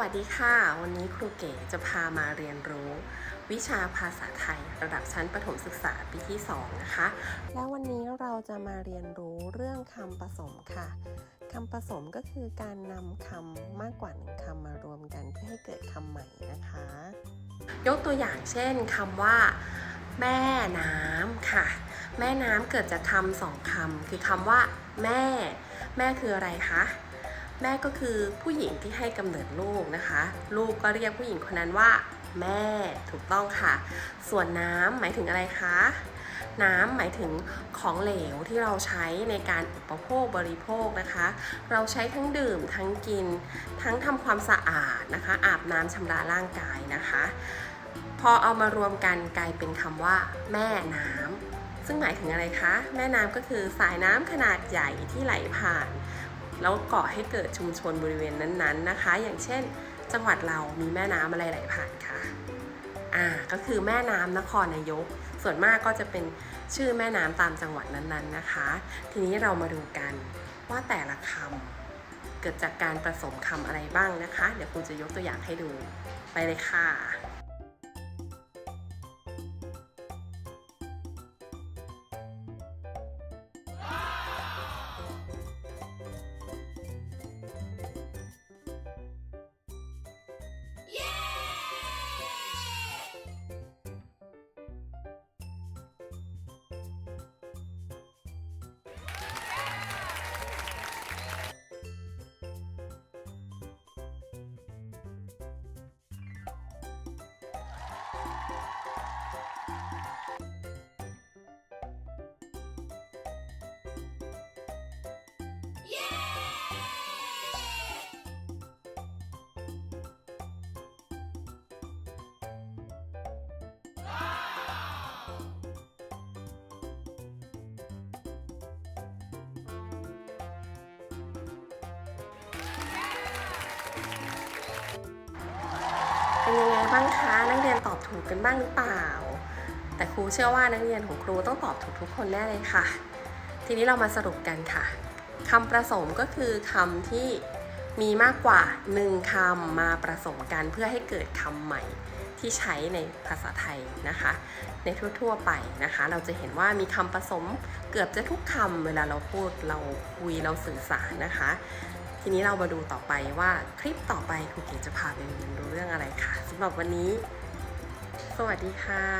วัสดีค่ะ วันนี้ครูเก๋จะพามาเรียนรู้ วิชาภาษาไทย ระดับชั้นประถมศึกษาปีที่ 2 นะคะ แล้ววันนี้เราจะมาเรียนรู้เรื่องคำผสมค่ะคำผสมก็คือการนำคำมากกว่าหนึ่งคำมารวมกันเพื่อให้เกิดคำใหม่นะคะ ยกตัวอย่างเช่นคำว่า แม่น้ำค่ะ แม่น้ำเกิดจากคำสองคำคือคำว่า แม่ แม่คืออะไรคะ แม่ก็คือผู้หญิงที่ให้กำเนิดลูกนะคะ ลูกก็เรียกผู้หญิงคนนั้นว่า แม่ถูกต้องค่ะ ส่วนน้ำหมายถึงอะไรคะน้ำหมายถึงของเหลวที่เราใช้ในการอุปโภคบริโภคนะคะ เราใช้ทั้งดื่มทั้งกิน ทั้งทำความสะอาดนะคะ อาบน้ำชำระร่างกายนะคะ พอเอามารวมกันกลายเป็นคำว่า แม่น้ำซึ่งหมายถึงอะไรคะ แม่น้ำก็คือสายน้ำขนาดใหญ่ที่ไหลผ่าน แล้วก่อให้เกิดชุมชนบริเวณนั้นๆนะคะ อย่างเช่น จังหวัดเรามีแม่น้ำอะไรไหลผ่านคะอ่าก็คือแม่น้ำนครนายก ส่วนมากก็จะเป็นชื่อแม่น้ำตามจังหวัดนั้นๆนะคะ ทีนี้เรามาดูกันว่าแต่ละคำเกิดจากการผสมคำอะไรบ้างนะคะ เดี๋ยวครูจะยกตัวอย่างให้ดูไปเลยค่ะ เป็นยังไงบ้างคะนักเรียนตอบถูกกันบ้างหรือเปล่า แต่ครูเชื่อว่านักเรียนของครูต้องตอบถูกทุกคนแน่เลยค่ะ ทีนี้เรามาสรุปกันค่ะ คำประสมก็คือคำที่มีมากกว่า 1คำมาผสมกันเพื่อให้เกิดคำใหม่ที่ใช้ในภาษาไทยนะคะ ในทั่วๆไปนะคะ เราจะเห็นว่ามีคำผสมเกือบจะทุกคำเวลาเราพูดเราคุยเราสื่อสารนะคะ ทีนี้เรามาดูต่อไปว่าคลิปต่อไปครูเก๋จะพาไปเรียนรู้เรื่องอะไรค่ะสำหรับวันนี้ สวัสดีค่ะ